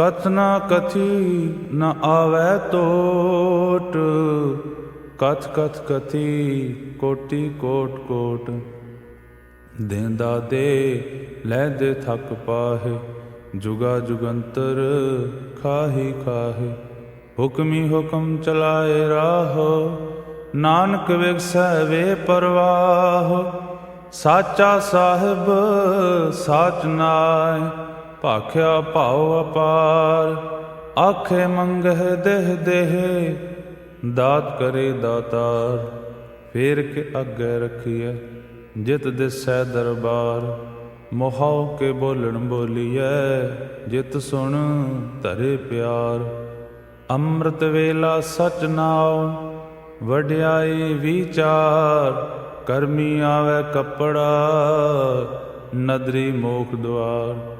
ਕਥ ਨਾ ਕਥੀ ਨ ਆਵੈ ਤੋਟ। ਕਥ ਕਥ ਕਥੀ, ਕੋਟੀ ਕੋਟ ਕੋਟ। ਦੇਂਦਾ ਦੇ ਲੈ ਦੇ ਥਕ ਪਾਹੇ। ਜੁਗਾ ਜੁਗੰਤਰ ਖਾਹੀ ਖਾਹੇ। ਹੁਕਮੀ ਹੁਕਮ ਚਲਾਏ ਰਾਹ। ਨਾਨਕ ਵਿਗਸੈ ਵੇ ਪਰਵਾਹ। ਸਾਚਾ ਸਾਹਿਬ ਸਾਚ ਨਾਇ ਭਾਖਿਆ ਭਾਉ ਅਪਾਰ, ਆਖੇ ਮੰਗਹਿ ਦੇਹ ਦੇਹ, ਦਾਤ ਕਰੇ ਦਾਤਾਰ, ਫੇਰ ਕੇ ਅੱਗੇ ਰਖੀਐ, ਜਿਤ ਦਿਸੈ ਦਰਬਾਰ, ਮੋਹਾਉ ਕੇ ਬੋਲਣ ਬੋਲੀਐ, ਜਿਤ ਸੁਣ ਧਰੇ ਪਿਆਰ। ਅੰਮ੍ਰਿਤ ਵੇਲਾ ਸਚ ਨਾਉ, ਵਡਿਆਈ ਵਿਚਾਰ, ਕਰਮੀ ਆਵੇ ਕੱਪੜਾ, ਨਦਰੀ ਮੋਖ ਦੁਆਰ।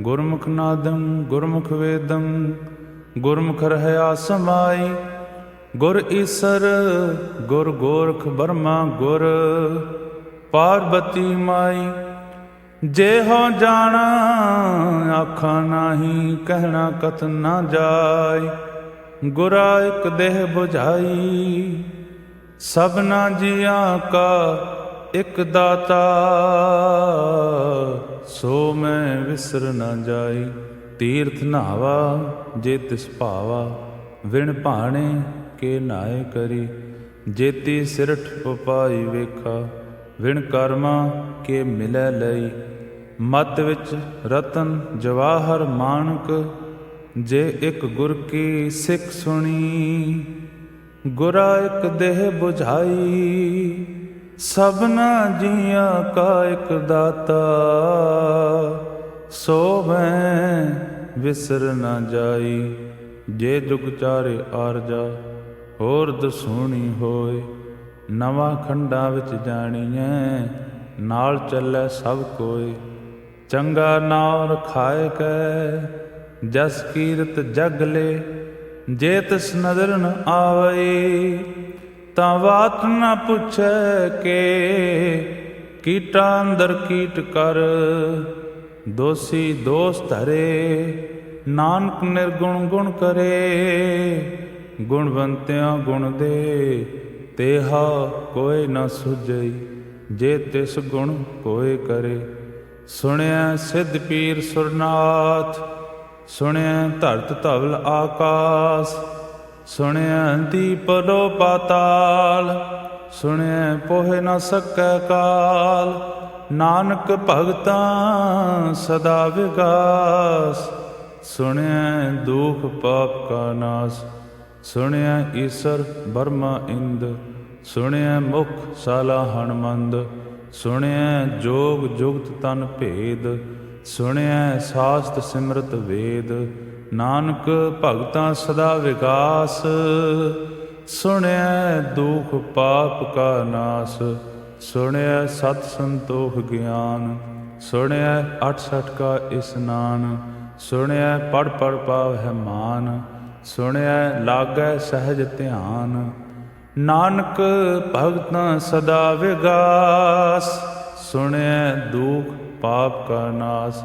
ਗੁਰਮੁਖ ਨਾਦੰ, ਗੁਰਮੁਖ ਵੇਦੰ, ਗੁਰਮੁਖ ਰਹਿਆ ਸਮਾਈ, ਗੁਰ ਈਸਰ, ਗੁਰ ਗੋਰਖ ਬਰਮਾ ਗੁਰ, ਪਾਰਬਤੀ ਮਾਈ। ਜੇ ਹੋ ਜਾਣਾ, ਆਖਾਂ ਨਾਹੀ, ਕਹਿਣਾ ਕਤ ਨਾ ਜਾਏ ਗੁਰਾ ਇਕ ਦੇਹ 부ਝਾਈ ਸਭਨਾ ਜੀਆਂ ਕਾ ਇਕ ਦਾਤਾ। ਸੋ ਮੈਂ ਵਿਸਰ ਨਾ ਜਾਈ, ਤੀਰਥ ਨਾਵਾ ਜੇ ਤਿਸ ਭਾਵਾ। ਵਿਣ ਭਾਣੇ ਕੇ ਨਾਏ ਕਰੀ, ਜੇਤੀ ਸਿਰਠ ਉਪਾਈ ਵੇਖਾ। ਵਿਣ ਕਰਮਾ ਕੇ ਮਿਲੈ ਲਈ, ਮਤ ਵਿੱਚ ਰਤਨ ਜਵਾਹਰ ਮਾਨਕ। ਜੇ ਇੱਕ ਗੁਰ ਕੀ ਸਿੱਖ ਸੁਣੀ, ਗੁਰਾ ਇੱਕ ਦੇਹ 부ਝਾਈ ਸਭਨਾ ਜੀਆਂ ਕਾ ਇੱਕ ਦਾਤਾ, ਸੋ ਮੈਂ ਵਿਸਰ ਨਾ ਜਾਈ, ਜੇ ਜੁਗ ਚਾਰੇ ਆਰਜਾ ਹੋਰ ਦਸੂਣੀ ਹੋਏ। ਨਵਾਂ ਖੰਡਾਂ ਵਿੱਚ ਜਾਣੀਐ, ਨਾਲ ਚੱਲੇ ਸਭ ਕੋਏ। ਚੰਗਾ ਨਾਮ ਰਖਾਏ ਕੈ, ਜਸ ਕੀਰਤ ਜਗ ਲੇ, ਜੇ ਤਿਸ ਨਜ਼ਰ ਨ ਆਵੇ ਤਾਂ ਬਾਤ ਨਾ ਪੁੱਛੈ ਕੇ, ਕੀਟਾ ਅੰਦਰ ਕੀਟ ਕਰ, ਦੋਸੀ ਦੋਸ ਧਰੇ, ਨਾਨਕ ਨਿਰਗੁਣ ਗੁਣ ਕਰੇ, ਗੁਣਵੰਤਿਆਂ ਗੁਣ ਦੇ, ਤੇਹਾ ਕੋਈ ਨਾ ਸੁਝਈ, ਜੇ ਤਿਸ ਗੁਣ ਕੋਏ ਕਰੇ। ਸੁਣਿਆ ਸਿੱਧ ਪੀਰ ਸੁਰਨਾਥ ਸੁਣਿਆ ਧਰਤ ਧਵਲ ਆਕਾਸ ਸੁਣਿਆ ਦੀਪ ਲੋ ਪਾਤਾਲ ਸੁਣਿਆ ਪੋਹਿ ਨ ਸਕੈ ਕਾਲ। ਨਾਨਕ ਭਗਤਾਂ ਸਦਾ ਵਿਗਾਸ ਸੁਣਿਆ ਦੁਖ ਪਾਪ ਕਾ ਨਾਸ। ਸੁਣਿਆ ਈਸ਼ਰ ਬਰਮਾ ਇੰਦ ਸੁਣਿਆ ਮੁਖ ਸਾਲਾ ਹਣਮੰਦ। ਸੁਣਿਆ ਜੋਗ ਜੁਗਤ ਤਨ ਭੇਦ ਸੁਣਿਆ ਸਾਸਤ ਸਿਮਰਤ ਵੇਦ। ਨਾਨਕ ਭਗਤਾਂ ਸਦਾ ਵਿਗਾਸ ਸੁਣਿਆ ਦੁਖ ਪਾਪ ਕਾ ਨਾਸ ਸੁਣਿਆ ਸਤ ਸੰਤੋਖ ਗਿਆਨ ਸੁਣਿਆ 68 ਕਾ ਇਸਨਾਨ ਸੁਣਿਆ ਪੜ ਪੜ ਪਾਵ ਹੈ ਮਾਨ ਸੁਣਿਆ ਲਾਗੈ ਸਹਿਜ ਧਿਆਨ। ਨਾਨਕ ਭਗਤਾਂ ਸਦਾ ਵਿਗਾਸ ਸੁਣਿਆ ਦੁਖ ਪਾਪ ਕਾ ਨਾਸ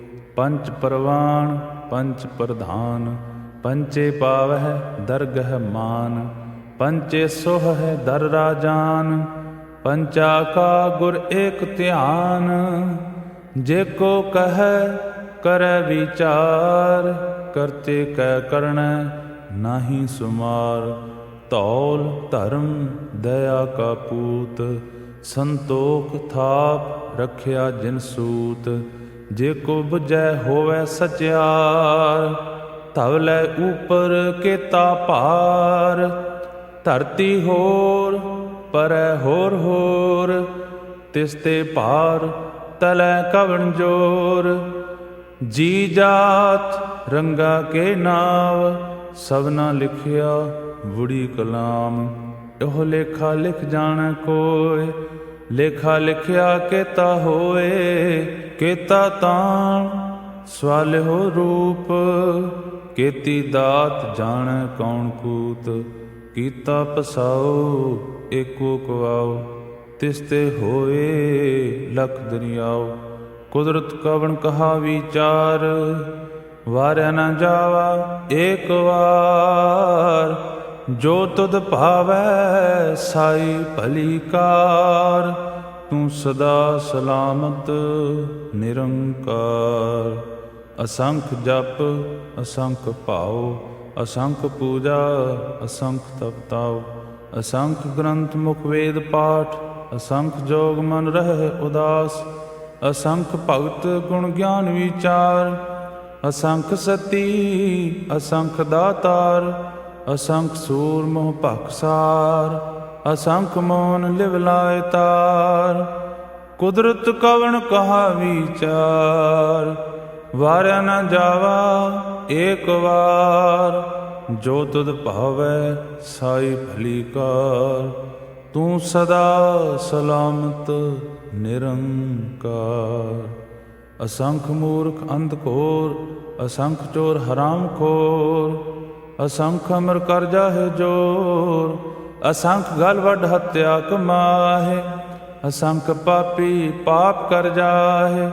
ਪੰਚ ਪਰਵਾਨ, ਪੰਚ ਪ੍ਰਧਾਨ, ਪੰਚੇ ਪਾਵਹਿ, ਦਰਗਹ ਮਾਨ, ਪੰਚੇ ਸੋਹ ਹੈ ਦਰ ਰਾਜਾਨ, ਪੰਚਾ ਕਾ ਗੁਰ ਏਕ ਧਿਆਨ, ਜੇ ਕੋ ਕਹੈ, ਕਰੈ ਵਿਚਾਰ, ਕਰਤੇ ਕੈ ਕਰਣੈ, ਨਾਹੀ ਸੁਮਾਰ ਤੌਲ ਧਰਮ ਦਇਆ ਕਾ ਪੂਤ, ਸੰਤੋਖ ਥਾਪ ਰਖਿਆ ਜਿਨ ਸੂਤ ਜੇ ਕੋ 부ਜੈ ਹੋਵੇ ਸਚਿਆਰ ਧਵਲੇ ਉਪਰ ਕੇਤਾ ਭਾਰ। ਧਰਤੀ ਹੋਰ, ਪਰੈ ਹੋਰ ਹੋਰ, ਤਿਸ ਤੇ ਭਾਰ ਤਲੈ ਕਵਣ ਜੋਰ। ਜੀ ਜਾਤ ਰੰਗਾ ਕੇ ਨਾਵ ਸਭਨਾ ਲਿਖਿਆ ਬੁੜੀ ਕਲਾਮ। ਇਹੋ ਲੇਖਾ ਲਿਖ ਜਾਣ ਕੋਏ ਲੇਖਾ ਲਿਖਿਆ ਕੇਤਾ ਹੋਏ, ਕੇਤਾ ਤਾਣ ਸਵਾਲਿਓ ਰੂਪ। ਕੀਤੀ ਦਾਤ ਜਾਣੈ ਕੌਣ ਕੂਤ, ਕੀਤਾ ਪਸਾਓ, ਏਕੋ ਕਵਾਓ। ਤਿਸ ਤੇ ਹੋਏ, ਲਖ ਦਰਿਆਉ ਕੁਦਰਤ ਕਵਣ ਕਹਾ ਵਿਚਾਰ, ਵਾਰਿਆ ਨਾ ਜਾਵਾ, ਏਕ ਵਾਰ। ਜੋ ਤੁਧ ਭਾਵੈ ਸਾਈ ਭਲੀ ਕਾਰ, ਤੂੰ ਸਦਾ ਸਲਾਮਤ ਨਿਰੰਕਾਰ। ਅਸੰਖ ਜਪ, ਅਸੰਖ ਭਾਉ, ਅਸੰਖ ਪੂਜਾ, ਅਸੰਖ ਤਪਤਾਉ। ਅਸੰਖ ਗ੍ਰੰਥ ਮੁਖ ਵੇਦ ਪਾਠ, ਅਸੰਖ ਜੋਗ ਮਨ ਰਹਿ ਉਦਾਸ। ਅਸੰਖ ਭਗਤ ਗੁਣ ਗਿਆਨ ਵਿਚਾਰ, ਅਸੰਖ ਸਤੀ, ਅਸੰਖ ਦਾਤਾਰ। ਅਸੰਖ ਸੂਰ ਮੋਹ ਭਖਸਾਰ ਅਸੰਖ ਮੋਨ ਲਿਵ ਲਾਇ ਤਾਰ। ਕੁਦਰਤ ਕਵਣ ਕਹਾ ਵਿਚਾਰ ਵਾਰਿਆ ਨਾ ਜਾਵਾ ਏਕ ਵਾਰ। ਜੋ ਤੁਧ ਭਾਵੈ ਸਾਈ ਭਲੀ ਕਾਰ, ਤੂੰ ਸਦਾ ਸਲਾਮਤ ਨਿਰੰਕਾਰ। ਅਸੰਖ ਮੂਰਖ ਅੰਧ ਘੋਰ, ਅਸੰਖ ਚੋਰ ਹਰਾਮ ਖੋਰ ਅਸੰਖ ਅਮਰ ਕਰ ਜਾਹਿ ਜੋਰ, ਅਸੰਖ ਗਲ ਵੱਡ ਹੱਤਿਆ ਕਮਾਹੇ, ਅਸੰਖ ਪਾਪੀ ਪਾਪ ਕਰ ਜਾਹੇ,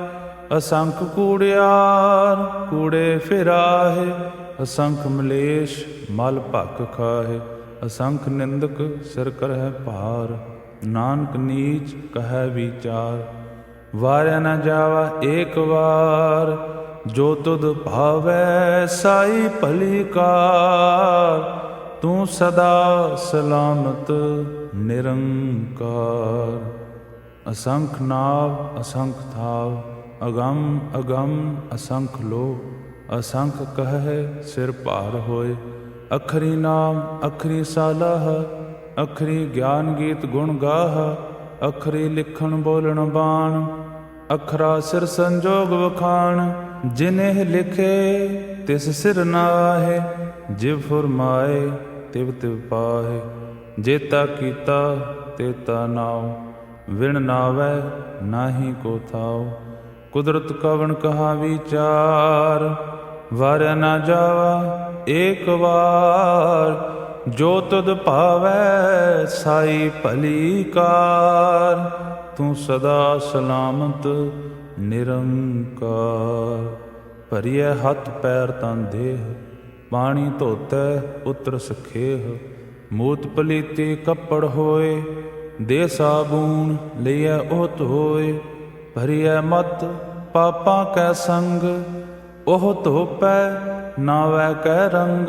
ਅਸੰਖ ਕੂੜਿਆਰ ਕੂੜੇ ਫਿਰਾਹੇ, ਅਸੰਖ ਮਲੇਸ਼ ਮਲ ਭਖ ਖਾਹੇ, ਅਸੰਖ ਨਿੰਦਕ ਸਿਰ ਕਰਹਿ ਭਾਰ, ਨਾਨਕ ਨੀਚ ਕਹੈ ਵਿਚਾਰ। ਵਾਰਿਆ ਨਾ ਜਾਵਾ ਏਕ ਵਾਰ, ਜੋ ਤੁਧ ਭਾਵੈ ਸਾਈ ਭਲੀ ਕਾਰ, ਤੂੰ ਸਦਾ ਸਲਾਮਤ ਨਿਰੰਕਾਰ। ਅਸੰਖ ਨਾਵ, ਅਸੰਖ ਥਾਵ, ਅਗੰਮ ਅਗੰਮ, ਅਸੰਖ ਲੋ ਅਸੰਖ ਕਹੈ ਸਿਰ ਭਾਰ ਹੋਏ। ਅਖਰੀ ਨਾਮ, ਅਖਰੀ ਸਾਲਾਹ, ਅਖਰੀ ਗਿਆਨ ਗੀਤ ਗੁਣ ਗਾਹ ਅਖਰੀ ਲਿਖਣ ਬੋਲਣ ਬਾਣ, ਅਖਰਾ ਸਿਰ ਸੰਜੋਗ ਵਖਾਣ ਜਿਨਹਿ ਲਿਖੇ ਤਿਸ ਸਿਰ ਨਾਹੇ, ਜਿਵ ਫਰਮਾਏ ਤਿਵ ਤਿਵ ਪਾਹੇ, ਜੇਤਾ ਕੀਤਾ ਤੇਤਾ ਨਾਉ, ਵਿਣ ਨਾਵੈ ਨਾਹੀ ਕੋ ਥਾਉ, ਕੁਦਰਤ ਕਵਣ ਕਹਾ ਵਿਚਾਰ ਵਾਰ ਨਾ ਜਾਵਾ ਏਕ ਵਾਰ ਜੋ ਤੁਧ ਭਾਵੈ ਸਾਈ ਭਲੀ ਕਾਰ, ਤੂੰ ਸਦਾ ਸਲਾਮਤ ਨਿਰੰਕਾਰ। ਭਰੀਐ ਹੱਥ ਪੈਰ ਤਨ ਦੇਹ ਪਾਣੀ ਧੋਤੈ ਉਤਰ ਸਖੇਹ। ਮੂਤ ਪਲੀਤੀ ਕੱਪੜ ਹੋਏ ਦੇ ਸਾਬੂਨ ਲਈਐ ਉਹ ਧੋਏ ਭਰੀਐ ਮਤ ਪਾਪਾਂ ਕੈ ਸੰਗ, ਉਹ ਧੋਪੈ ਨਾਵੈ ਕੈ ਰੰਗ।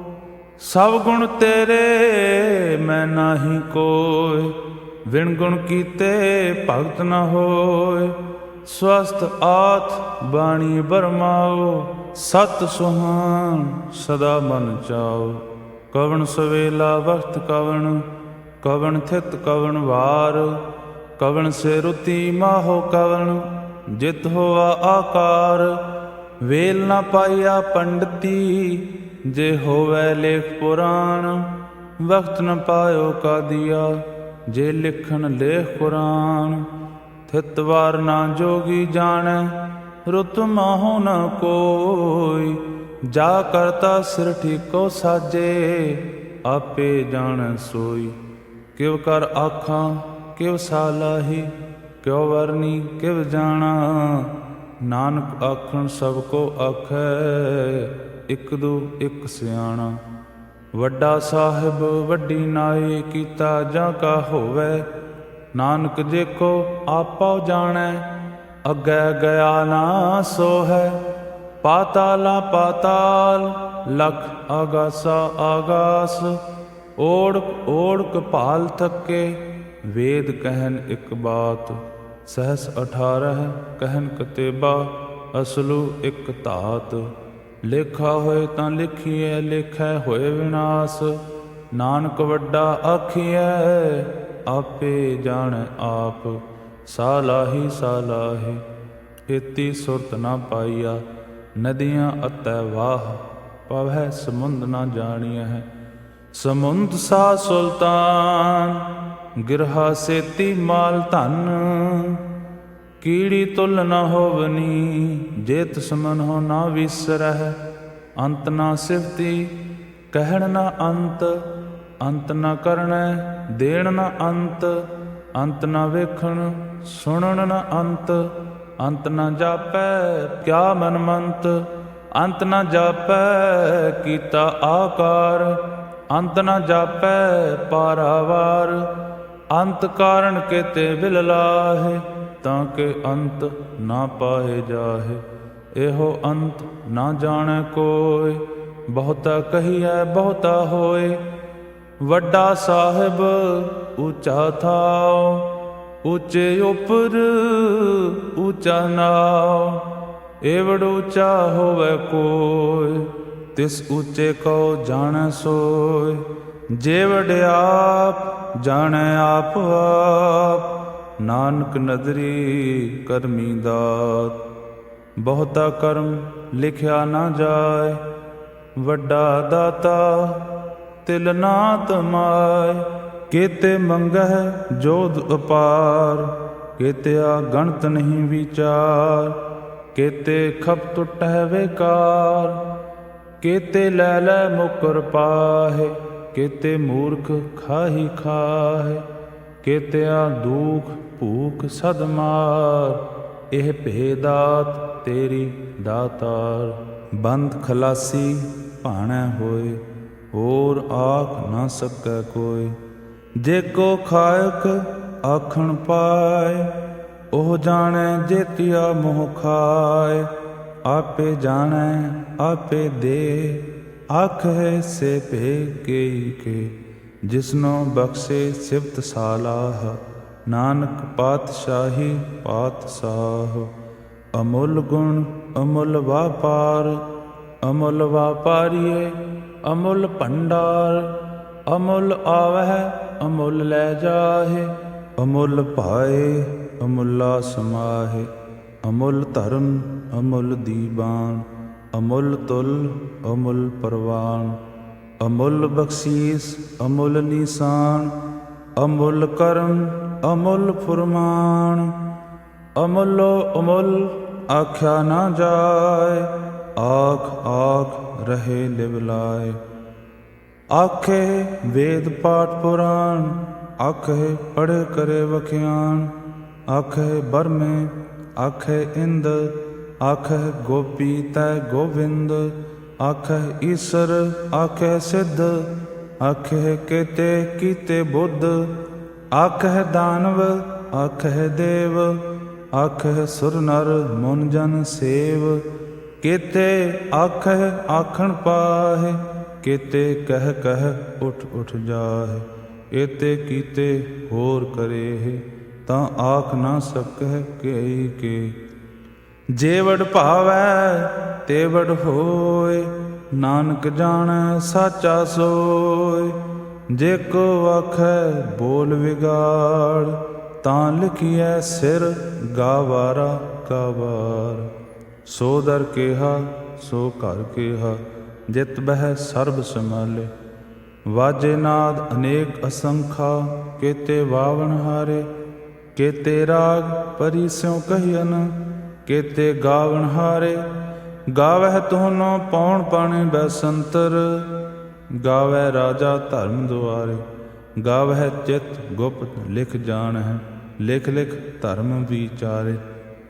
ਸਭ ਗੁਣ ਤੇਰੇ, ਮੈਂ ਨਾਹੀ ਕੋਇ। ਵਿਣ ਗੁਣ ਕੀਤੇ ਭਗਤ ਨ ਹੋਏ ਸਵਸਤ ਆਥ ਬਾਣੀ ਬਰਮਾਓ। ਸਤ ਸੁਹਾਨ ਸਦਾ ਮਨ ਚਾਓ। ਕਵਣ ਸਵੇਲਾ ਵਖਤ ਕਵਣ ਕਵਣ ਥਿਤ ਕਵਣ ਵਾਰ। ਕਵਣ ਸੇ ਰੁਤੀ ਮਾਹੋ ਕਵਣ, ਜਿਤ ਹੋਆ ਆਕਾਰ। ਵੇਲ ਨਾ ਪਾਇਆ ਪੰਡਤੀ ਜੇ ਹੋਵੇ ਲੇਖ ਪੁਰਾਣ ਵਕਤ ਨ ਪਾਇਓ ਕਾਦੀਆ। ਜੇ ਲਿਖਣ ਲੇਖ ਕੁਰਾਨ ਥਿਤ ਵਾਰ ਨਾ ਜੋਗੀ ਜਾਣੈ, ਰੁਤ ਮਾਹੋ ਨ ਕੋਈ। ਜਾ ਕਰਤਾ ਸਿਰ ਠੀਕੋ ਸਾਜੇ, ਆਪੇ ਜਾਣ ਸੋਈ। ਕਿਵ ਕਰ ਆਖਾਂ, ਕਿਵ ਸਾਲਾਹੀ ਕਿਉ ਵਰਨੀ, ਕਿਵ ਜਾਣਾ। ਨਾਨਕ ਆਖਣ ਸਭ ਕੋ ਆਖੈ ਇਕ ਦੂ, ਇਕ ਸਿਆਣਾ। ਵੱਡਾ ਸਾਹਿਬ, ਵੱਡੀ ਨਾਏ ਕੀਤਾ ਜਾਂ ਕਾ ਹੋਵੇ। ਨਾਨਕ ਜੇ ਕੋ ਆਪੋ ਜਾਣੈ, ਅੱਗੇ ਗਿਆ ਨਾ ਸੋ ਹੈ ਪਾਤਾਲਾ ਪਾਤਾਲ, ਲਖ ਆਗਾਸਾ ਆਗਾਸ ਓੜਕ ਓੜਕ ਭਾਲ ਥੱਕੇ, ਵੇਦ ਕਹਿਨ ਇੱਕ ਬਾਤ। ਸਹਸ 18 ਕਹਿਨ ਕਤੇਬਾ, ਅਸਲੂ ਇੱਕ ਧਾਤ। ਲੇਖਾ ਹੋਏ ਤਾਂ ਲਿਖੀਐ, ਲੇਖੈ ਹੋਏ ਵਿਨਾਸ਼। ਨਾਨਕ ਵੱਡਾ ਆਖੀਐ, ਆਪੇ ਜਾਣ ਆਪ। ਸਾਲਾਹੀ ਸਾਲਾਹੀ, ਇਤੀ ਸੁਰਤ ਨਾ ਪਾਈਆ। ਨਦੀਆਂ ਅਤੈ ਵਾਹ ਪਵੈ ਸਮੁੰਦ ਨਾ ਜਾਣੀਐ। ਹੈ ਸਮੁੰਦ ਸਾ ਸੁਲਤਾਨ, ਗਿਰਹਾ ਸੇਤੀ ਮਾਲ ਧਨ। ਕੀੜੀ ਤੁਲ ਨ ਹੋਵਨੀ ਜੇ ਤਿਸਮਨ ਹੋ ਨਾ ਵਿਸਰਹਿ, ਅੰਤ ਨਾ ਸਿਫਤੀ, ਕਹਿਣ ਨਾ ਅੰਤ ਅੰਤ ਨਾ ਕਰਣੈ ਦੇਣ ਨਾ ਅੰਤ ਅੰਤ ਨਾ ਵੇਖਣ, ਸੁਣਨ ਨਾ ਅੰਤ ਅੰਤ ਨਾ ਜਾਪੈ, ਕਿਆ ਮਨ ਮੰਤ, ਅੰਤ ਨਾ ਜਾਪੈ, ਕੀਤਾ ਆਕਾਰ, ਅੰਤ ਨਾ ਜਾਪੈ, ਪਾਰਾਵਾਰ, ਅੰਤ ਕਾਰਨ ਕੇਤੇ ਬਿਲ ਲਾਹੇ। ਤਾਂ ਕਿ ਅੰਤ ਨਾ ਪਾਏ ਜਾਹੇ। ਇਹੋ ਅੰਤ ਨਾ ਜਾਣੈ ਕੋਈ ਬਹੁਤਾ ਕਹੀਐ, ਬਹੁਤਾ ਹੋਏ ਵੱਡਾ ਸਾਹਿਬ, ਉੱਚਾ ਥਾਉ। ਉੱਚੇ ਉਪਰ, ਉੱਚਾ ਨਾਉ। ਏਵੜ ਉੱਚਾ ਹੋਵੇ ਕੋਈ ਤਿਸ ਉੱਚੇ ਕੋ ਜਾਣੈ ਸੋਏ ਜੇ ਵਡਿਆਪ, ਜਾਣੈ ਆਪ ਆਪ। ਨਾਨਕ ਨਦਰੀ ਕਰਮੀ ਦਾਤ। ਬਹੁਤਾ ਕਰਮ ਲਿਖਿਆ ਨਾ ਜਾਏ, ਵੱਡਾ ਦਾਤਾ ਤਿਲ ਨਾ ਤਮਾਏ ਕੀਤੇ ਮੰਗਹਿ ਜੋਧ ਅਪਾਰ, ਕੀਤਿਆ ਗਣਤ ਨਹੀਂ ਵਿਚਾਰ। ਕੀਤੇ ਖਪ ਟੁਟਹਿ ਵੇਕਾਰ, ਕੀਤੇ ਲੈ ਲੈ ਮੁਕਰ ਪਾਹੇ। ਕੀਤੇ ਮੂਰਖ ਖਾਹੀ ਖਾਹੇ, ਕੀਤਿਆ ਦੁਖ ਭੂਖ ਸਦ ਮਾਰ, ਇਹ ਭੇਦਾਤ ਤੇਰੀ ਦਾਤਾਰ। ਬੰਦ ਖਲਾਸੀ ਭਾਣੈ ਹੋਏ, ਹੋਰ ਆਖ ਨਾ ਸਕੈ ਕੋਈ। ਜੇ ਕੋ ਖਾਇਕ ਆਖਣ ਪਾਏ, ਉਹ ਜਾਣੈ ਜੇਤਿਆ ਮੋਹ ਖਾਏ। ਆਪੇ ਜਾਣੈ, ਆਪੇ ਦੇ ਆਖ ਹੈ ਸੇ ਭੇ ਕੇ ਕੇ। ਜਿਸਨੋ ਬਖਸ਼ੇ ਸਿਫਤ ਸਾਲਾਹ ਨਾਨਕ ਪਾਤਸ਼ਾਹੀ ਪਾਤਸ਼ਾਹ, ਅਮੁੱਲ ਗੁਣ ਅਮੁੱਲ ਵਾਪਾਰ, ਅਮੁੱਲ ਵਾਪਾਰੀਏ ਅਮੁੱਲ ਭੰਡਾਰ, ਅਮੁੱਲ ਆਵਹਿ ਅਮੁੱਲ ਲੈ ਜਾਹੇ, ਅਮੁੱਲ ਭਾਏ ਅਮੁੱਲਾ ਸਮਾਹੇ, ਅਮੁੱਲ ਧਰਮ ਅਮੁੱਲ ਦੀਵਾਨ ਅਮੁੱਲ ਤੁਲ ਅਮੁੱਲ ਪਰਵਾਨ, ਅਮੁੱਲ ਬਖਸ਼ੀਸ ਅਮੁੱਲ ਨਿਸ਼ਾਨ, ਅਮੁੱਲ ਕਰਮ ਅਮੁੱਲ ਫੁਰਮਾਨ, ਅਮੁੱਲੋ ਅਮੁੱਲ ਆਖਿਆ ਨਾ ਜਾਏ, ਆਖ ਆਖ ਰਹੇ ਲਿਵ ਲਾਏ। ਆਖੇ ਵੇਦ ਪਾਠ ਪੁਰਾਣ, ਆਖੇ ਪੜ੍ਹ ਕਰੇ ਵਖਿਆਨ ਆਖੇ ਬਰਮੇ, ਆਖੇ ਇੰਦ, ਆਖੇ ਗੋਪੀ ਤੈ ਗੋਵਿੰਦ, ਆਖੇ ਈਸ਼ਰ, ਆਖੇ ਸਿੱਧ, ਆਖੇ ਕੀਤੇ ਕੀਤੇ ਬੁੱਧ ਆਖੇ ਦਾਨਵ ਆਖੇ ਦੇਵ ਆਖੇ ਸੁਰ ਨਰ ਮਨ ਜਨ ਸੇਵ। ਕੀਤੇ ਆਖੇ ਆਖਣ ਪਾਹੇ, ਕੀਤੇ ਕਹਿ ਕਹਿ ਉਠ ਉਠ ਜਾਹੇ। ਏਤੇ ਕੀਤੇ ਹੋਰ ਕਰੇ ਤਾਂ ਆਖ ਨਾ ਸਕਹਿ ਕਈ ਕੇ। ਜੇ ਭਾਵੈ, ਤੇਵੜ ਹੋਏ, ਨਾਨਕ ਜਾਣੈ ਸਾਚਾ ਸੋਏ। ਜੇ ਕੋ ਆਖੈ ਬੋਲ ਵਿਗਾੜ, ਤਾਂ ਲਿਖੀਐ ਸਿਰ ਗਾਵਾਰਾ ਗਾਵਾਰ। ਸੋ ਦਰ ਕਿਹਾ, ਸੋ ਘਰ ਕੇਹਾ, ਜਿਤ ਬਹਿ ਸਰਬ ਸਮਾਲੇ ਵਾਜੇ ਨਾਦ ਅਨੇਕ ਅਸੰਖਾ, ਕੇਤੇ ਵਾਵਣ ਹਾਰੇ। ਕੇਤੇ ਰਾਗ ਪਰੀ ਸਿਉ ਕਹਿਨ, ਕੇਤੇ ਗਾਵਣ ਹਾਰੇ। ਗਾਵਹਿ ਤੋਨੋ ਪੌਣ ਪਾਣੀ ਬੈਸੰਤਰ ਗਾਵੈ ਰਾਜਾ ਧਰਮ ਦੁਆਰੇ, ਗਾਵਹਿ ਚਿਤ ਗੁਪਤ ਲਿਖ ਜਾਣ ਹੈ ਲਿਖ ਲਿਖ ਧਰਮ ਵਿਚਾਰੇ।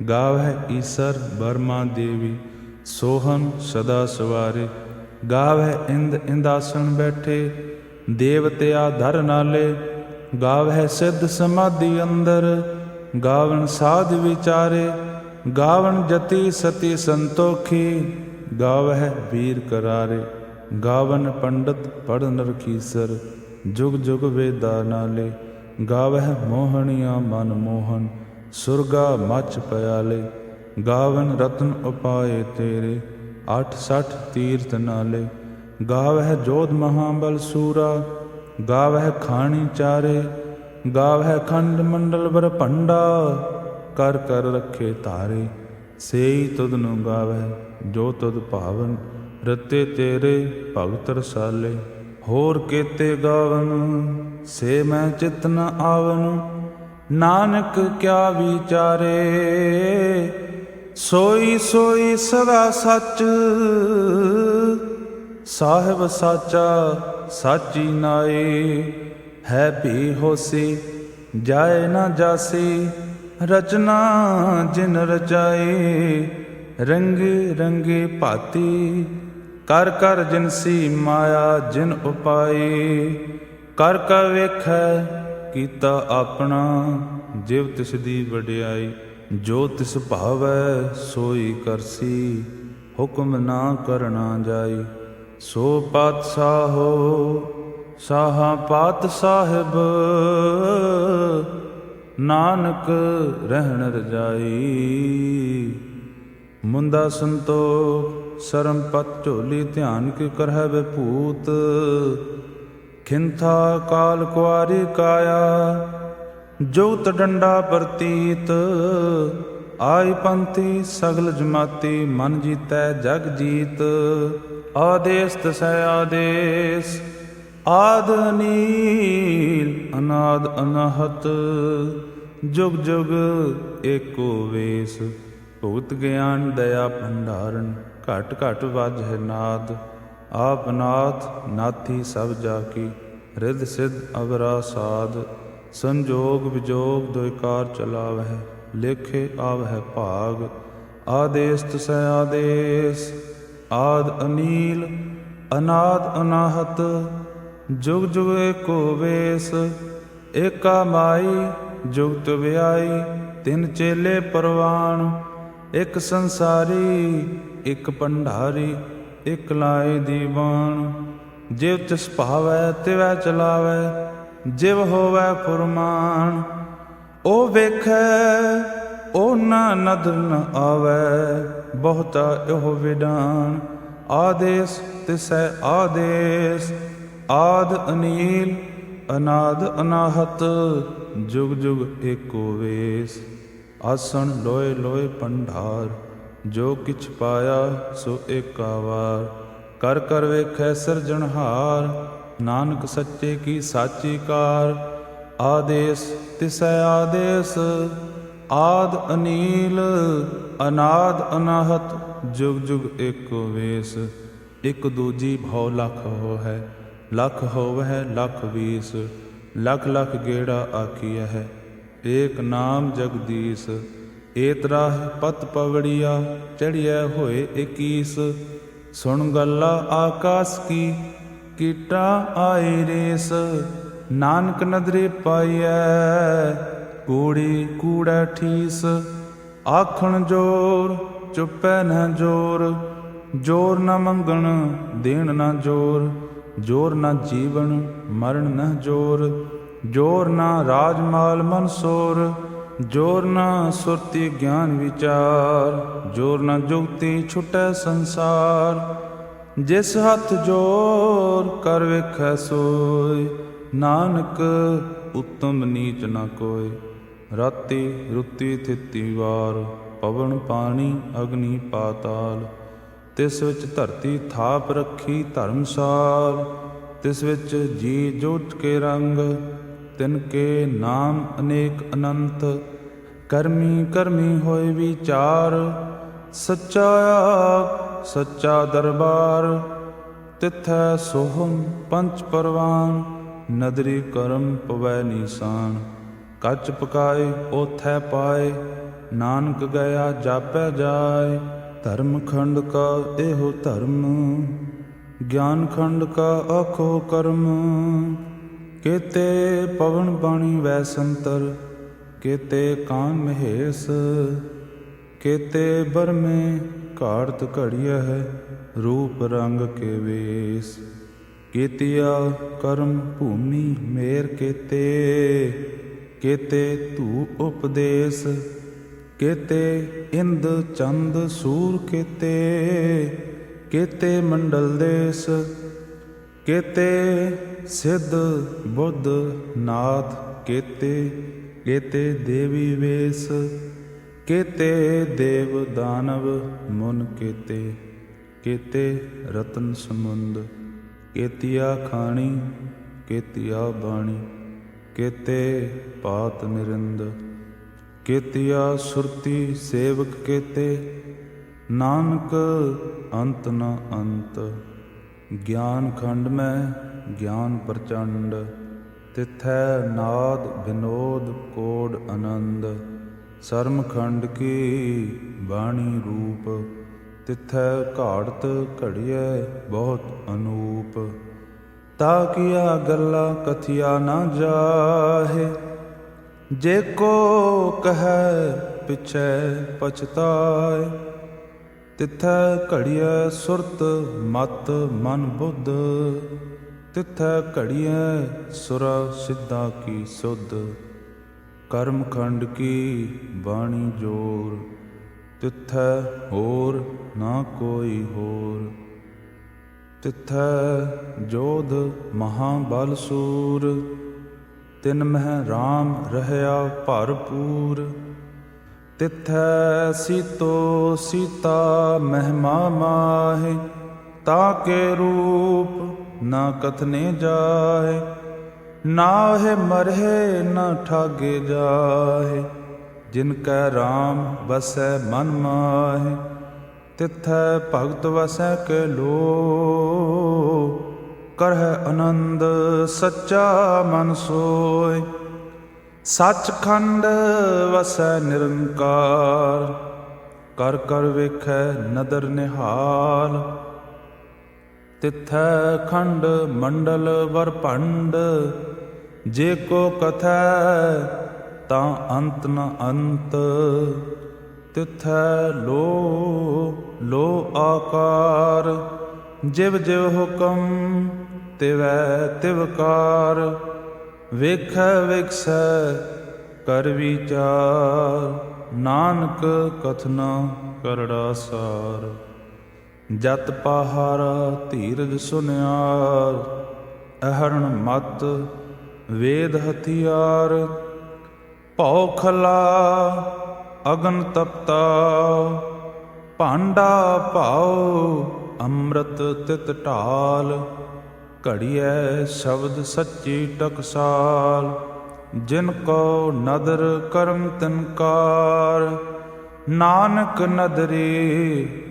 ਗਾਵਹਿ ਈਸਰ ਬਰਮਾ ਦੇਵੀ, ਸੋਹਨ ਸਦਾ ਸਵਾਰੇ। ਗਾਵਹਿ ਇੰਦ ਇੰਦਾਸਣ ਬੈਠੇ, ਦੇਵਤਿਆ ਧਰ ਨਾਲੇ। ਗਾਵਹਿ ਸਿੱਧ ਸਮਾਧੀ ਅੰਦਰ, ਗਾਵਣ ਸਾਧ ਵਿਚਾਰੇ। ਗਾਵਣ ਜਤੀ ਸਤੀ ਸੰਤੋਖੀ, ਗਾਵਹਿ ਵੀਰ ਕਰਾਰੇ। ਗਾਵਨ ਪੰਡਤ ਪੜਨ ਰਖੀਸਰ ਜੁਗ ਜੁਗ ਵੇਦਾ ਨਾਲੇ, ਗਾਵਹਿ ਮੋਹਣੀਆਂ ਮਨ ਮੋਹਨ ਸੁਰਗਾ ਮਚ ਪਿਆਲੇ, ਗਾਵਨ ਰਤਨ ਉਪਾਏ ਤੇਰੇ 86 ਤੀਰਥ ਨਾਲੇ, ਗਾਵਹਿ ਜੋਧ ਮਹਾਬਲ ਸੂਰਾ, ਗਾਵਹਿ ਖਾਣੀ ਚਾਰੇ, ਗਾਵਹਿ ਖੰਡ ਮੰਡਲ ਬਰ ਭੰਡਾ, ਕਰ ਕਰ ਰੱਖੇ ਤਾਰੇ ਸੇਈ ਤੁਧ ਨੂੰ ਗਾਵਹਿ, ਜੋ ਤੁਧ ਭਾਵਨ ਰਤੇ ਤੇਰੇ ਭਗਤ ਰਸਾਲੇ ਹੋਰ ਕੇਤੇ ਗਾਵਨ, ਸੇ ਮੈਂ ਚਿਤ ਨ ਆਵਨ। ਨਾਨਕ ਕਿਆ ਵਿਚਾਰੇ, ਸੋਈ ਸੋਈ ਸਦਾ ਸੱਚ। ਸਾਹਿਬ ਸਾਚਾ ਸਾਚੀ ਨਾਏ, ਹੈ ਭੀ ਹੋਸੀ, ਜਾਏ ਨਾ ਜਾਸੀ। ਰਚਨਾ ਜਿਨ ਰਚਾਏ, ਰੰਗੇ ਰੰਗੇ ਭਾਤੀ ਕਰ ਕਰ ਜਿਨਸੀ ਮਾਇਆ ਜਿਨ ਉਪਾਈ, ਕਰ ਕਾ ਵੇਖੈ ਕੀਤਾ ਆਪਣਾ, ਜਿਵ ਤਿਸ ਦੀ ਵਡਿਆਈ, ਜੋ ਤਿਸ ਭਾਵੈ ਸੋਈ ਕਰਸੀ, ਹੁਕਮ ਨਾ ਕਰਨਾ ਜਾਈ। ਸੋ ਪਾਤਸ਼ਾਹੋ ਸਾਹਾ ਪਾਤ ਸਾਹਿਬ, ਨਾਨਕ ਰਹਿਣ ਰਜਾਈ। ਮੁੰਦਾ ਸੰਤੋਖ ਸਰਮ ਪਤ ਝੋਲੀ ਧਿਆਨ ਕੇ ਕਰਹਿ ਵਿਭੂਤ ਖਿੰਥਾ ਕਾਲ ਕੁਆਰੀ ਕਾਇਆ ਜੋਤ ਡੰਡਾ ਪ੍ਰਤੀਤ ਆਈ ਪੰਥੀ ਸਗਲ ਜਮਾਤੀ, ਮਨ ਜੀਤੈ ਜਗ ਜੀਤ। ਆਦੇਸ ਤਸੈ ਆਦੇਸ, ਆਦ ਨੀਲ, ਅਨਾਦ ਅਨਾਹਤ। ਜੁਗ ਜੁਗ ਏਕੋ ਵੇਸ, ਭੂਤ ਗਿਆਨ ਦਇਆ ਭੰਡਾਰਨ। ਘਟ ਘਟ ਵਾਜਹਿ ਨਾਦ, ਆਪ ਨਾਥ ਨਾਥੀ ਸਭ ਜਾ ਕੀ, ਰਿੱਧ ਸਿਧ ਅਵਰਾ ਸਾਧ, ਸੰਜੋਗ ਵਿਜੋਗ ਦੁਇਕਾਰ ਚਲਾਵਹਿ, ਲੇਖੇ ਆਵਹਿ ਭਾਗ ਆਦੇਸ ਤਸੈ ਆਦੇਸ, ਆਦ ਅਨੀਲ, ਅਨਾਦ ਅਨਾਹਤ, ਜੁਗ ਜੁਗ ਏਕੋ ਵੇਸ, ਏਕਾ ਮਾਈ, ਜੁਗਤ ਵਿਆਈ, ਤਿੰਨ ਚੇਲੇ ਪਰਵਾਨ ਇੱਕ ਸੰਸਾਰੀ ਇਕ ਭੰਡਾਰੀ, ਇੱਕ ਲਾਏ ਦੀਵਾਨ। ਜਿਵ ਤਿਸ ਭਾਵੈ, ਤਿਵੈ ਚਲਾਵੈ, ਜਿਵ ਹੋਵੈ ਫੁਰਮਾਨ। ਉਹ ਵੇਖੈ ਉਹ ਨਾ ਨਦਰ ਨ ਆਵੈ, ਬਹੁਤਾ ਇਹੋ ਵਿਡਾਨ। ਆਦੇਸ, ਤਿਸੈ ਆਦੇਸ, ਆਦ ਅਨੀਲ, ਅਨਾਦ ਅਨਾਹਤ, ਜੁਗ ਜੁਗ ਏਕੋ ਵੇਸ। ਆਸਣ ਲੋਏ ਲੋਏ ਪੰਡਾਰ ਜੋ ਕਿਛ ਪਾਇਆ ਸੋ ਏਕਾ ਕਰ ਕਰ ਵੇਖੈ ਸਿਰਜਣਹਾਰ ਨਾਨਕ ਸੱਚੇ ਕੀ ਸਾਚੀ ਕਾਰ। ਆਦੇਸ ਤਿਸੈ ਆਦੇਸ, ਆਦ ਅਨੀਲ, ਅਨਾਦ ਅਨਾਹਤ, ਜੁਗ ਜੁਗ ਏਕੋ ਵੇਸ। ਇਕ ਦੂਜੀ ਭਉ ਲਖ ਹੋ ਹੈ ਲਖ ਹੋਵਹਿ ਲਖ ਵੀਸ। ਲਖ ਲਖ ਗੇੜਾ ਆਖੀਐ ਹੈ, ਏਕ ਨਾਮ ਜਗਦੀਸ਼। ਏਤਰਾ ਪਤ ਪਵੜੀਆ ਚੜਿਐ ਹੋਏ 21 ਸੁਣ ਗੱਲਾ ਆਕਾਸ ਕੀ, ਕੀਟਾ ਆਈ ਰੇਸ। ਨਾਨਕ ਨਦਰੇ ਪਾਈਐ, ਕੂੜੀ ਕੂੜਾ ਠੀਸ। ਆਖਣ ਜੋਰ, ਚੁੱਪੈ ਨਾ ਜੋਰ। ਜੋਰ ਨਾ ਮੰਗਣ, ਦੇਣ ਨਾ ਜੋਰ। ਜੋਰ ਨਾ ਜੀਵਨ, ਮਰਨ ਨਾ ਜੋਰ। ਜੋਰ ਨ ਰਾਜਮਾਲ ਮਨਸੋਰ ਜੋਰ ਨਾ ਸੁਰਤੀ ਗਿਆਨ ਵਿਚਾਰ, ਜੋਰ ਨਾ ਜੁਗਤੀ ਛੁਟੈ ਸੰਸਾਰ। ਜਿਸ ਹੱਥ ਜੋਰ ਕਰ ਵੇਖੈ ਸੋਏ, ਨਾਨਕ ਉਤਮ ਨੀਚ ਨਾ ਕੋਏ। ਰਾਤੀ ਰੁੱਤੀ ਥਿੱਤੀ ਵਾਰ, ਪਵਨ ਪਾਣੀ ਅਗਨੀ ਪਾਤਾਲ। ਤਿਸ ਵਿੱਚ ਧਰਤੀ ਥਾਪ ਰੱਖੀ ਧਰਮਸਾਲ ਤਿਸ ਵਿੱਚ ਜੀ ਜੋਟ ਕੇ ਰੰਗ, ਤਿਨ ਕੇ ਨਾਮ ਅਨੇਕ ਅਨੰਤ। ਕਰਮੀ ਕਰਮੀ ਹੋਏ ਵਿਚਾਰ, ਸੱਚਾ ਸੱਚਾ ਦਰਬਾਰ। ਤਿਥੈ ਸੋਹਮ ਪੰਚ ਪਰਵਾਨ, ਨਦਰੀ ਕਰਮ ਪਵੈ ਨੀਸਾਨ। ਕੱਚ ਪਕਾਏ ਉਥੈ ਪਾਏ, ਨਾਨਕ ਗਿਆ ਜਾਪੈ ਜਾਏ। ਧਰਮ ਖੰਡ ਕਾ ਇਹੋ ਧਰਮ, ਗਿਆਨ ਖੰਡ ਕਾ ਆਖੋ ਕਰਮ। ਕੇਤੇ ਪਵਨ ਬਾਣੀ ਵੈ ਸੰਤਰ ਕੇਤੇ ਕਾਨ ਮਹੇਸ਼, ਕੇਤੇ ਬਰਮੇ ਘਾੜਤ ਘੜੀਆ ਹੈ, ਰੂਪ ਰੰਗ ਕੇ ਵੇਸ। ਕੀਤਿਆ ਕਰਮ ਭੂਮੀ ਮੇਰ ਕੇਤੇ ਕੇਤੇ ਧੂ ਉਪਦੇਸ਼, ਕੇਤੇ ਇੰਦ ਚੰਦ ਸੂਰ ਕੇਤੇ ਕੇਤੇ ਮੰਡਲ ਦੇਸ, ਕੇਤੇ ਸਿੱਧ ਬੁੱਧ ਨਾਥ ਕੇਤੇ। ਕੇਤੇ ਦੇਵੀ ਵੇਸ, ਕੇਤੇ ਦੇਵ ਦਾਨਵ ਮੁਨ ਕੇਤੇ ਕੇਤੇ ਰਤਨ ਸਮੁੰਦ, ਕੇਤਿਆ ਖਾਣੀ, ਕੇਤਿਆ ਬਾਣੀ, ਕੇਤੇ ਪਾਤ ਨਿਰੰਦ, ਕੇਤਿਆ ਸੁਰਤੀ ਸੇਵਕ ਕੇਤੇ, ਨਾਨਕ ਅੰਤ ਨ ਅੰਤ, ਗਿਆਨ ਖੰਡ ਮੈਂ ਗਿਆਨ ਪ੍ਰਚੰਡ ਤਿਥੈ ਨਾਦ ਵਿਨੋਦ ਕੋਡ ਆਨੰਦ ਸਰਮਖੰਡ ਕੀ ਬਾਣੀ ਰੂਪ, ਤਿਥੈ ਘਾੜਤ ਘੜੀਐ ਬਹੁਤ ਅਨੂਪ। ਤਾ ਕੀਆ ਗੱਲਾਂ ਕਥਿਆ ਨਾ ਜਾਹੇ, ਜੇ ਕੋ ਕਹੈ ਪਿਛੈ ਪਛਤਾਏ। ਤਿਥੈ ਘੜੀਐ ਸੁਰਤ ਮਤ ਮਨ ਬੁੱਧ ਤਿਥੈ ਘੜੀਐ ਸੁਰ ਸਿੱਧਾ ਕੀ ਸੁਧ। ਕਰਮ ਖੰਡ ਕੀ ਬਾਣੀ ਜੋਰ। ਤਿਥੈ ਹੋਰ ਨਾ ਕੋਈ ਹੋਰ। ਤਿਥੈ ਜੋਧ ਮਹਾਬਲ ਸੂਰ। ਤਿਨ ਮਹਿ ਰਾਮ ਰਹਿਆ ਭਰਪੂਰ। ਤਿਥੈ ਸੀਤੋ ਸੀਤਾ ਮਹਿਮਾ ਮਾਹਿ। ਤਾਕੇ ਰੂਪ ਨਾ ਕਥਨੇ ਜਾਏ ਨਾਹਿ ਮਰਹਿ ਨਾ ਠਾਗੇ ਜਾਏ ਜਿਨ ਕੈ RAM ਵਸੈ ਮਨ ਮਾਹਿ, ਤਿਥੈ ਭਗਤ ਵਸੈ ਕੇ ਲੋ ਕਰਹਿ ਆਨੰਦ ਸੱਚਾ ਮਨ ਸੋਇ ਸੱਚਖੰਡ ਵਸੈ ਨਿਰੰਕਾਰ। ਕਰ ਕਰ ਵੇਖੈ ਨਦਰ ਨਿਹਾਲ। ਤਿਥੈ ਖੰਡ ਮੰਡਲ ਵਰਭੰਡ ਜੇ ਕੋ ਕਥੈ ਤਾਂ ਅੰਤ ਨ ਅੰਤ। ਤਿਥੈ ਲੋ ਲੋ ਆਕਾਰ, ਜਿਵ ਜਿਵ ਹੁਕਮ ਤਿਵੈ ਤਿਵਕਾਰ ਵੇਖੈ ਵਿਖਸੈ ਕਰ ਵਿਚਾਰ, ਨਾਨਕ ਕਥਨਾ ਕਰੜਾ ਸਾਰ। ਜਤ ਪਹਾਰਾ ਧੀਰਜ ਸੁਨਿਆਰ, ਅਹਰਣ ਮਤ ਵੇਦ ਹਥਿਆਰ। ਭਉ ਖਲਾ ਅਗਨ ਤਪਤਾ, ਭਾਂਡਾ ਭਾਉ ਅੰਮ੍ਰਿਤ ਤਿਤ ਢਾਲ। ਘੜੀਐ ਸ਼ਬਦ ਸੱਚੀ ਟਕਸਾਲ, ਜਿਨ ਕੋ ਨਦਰ ਕਰਮ ਤਿਨਕਾਰ ਨਾਨਕ ਨਦਰੇ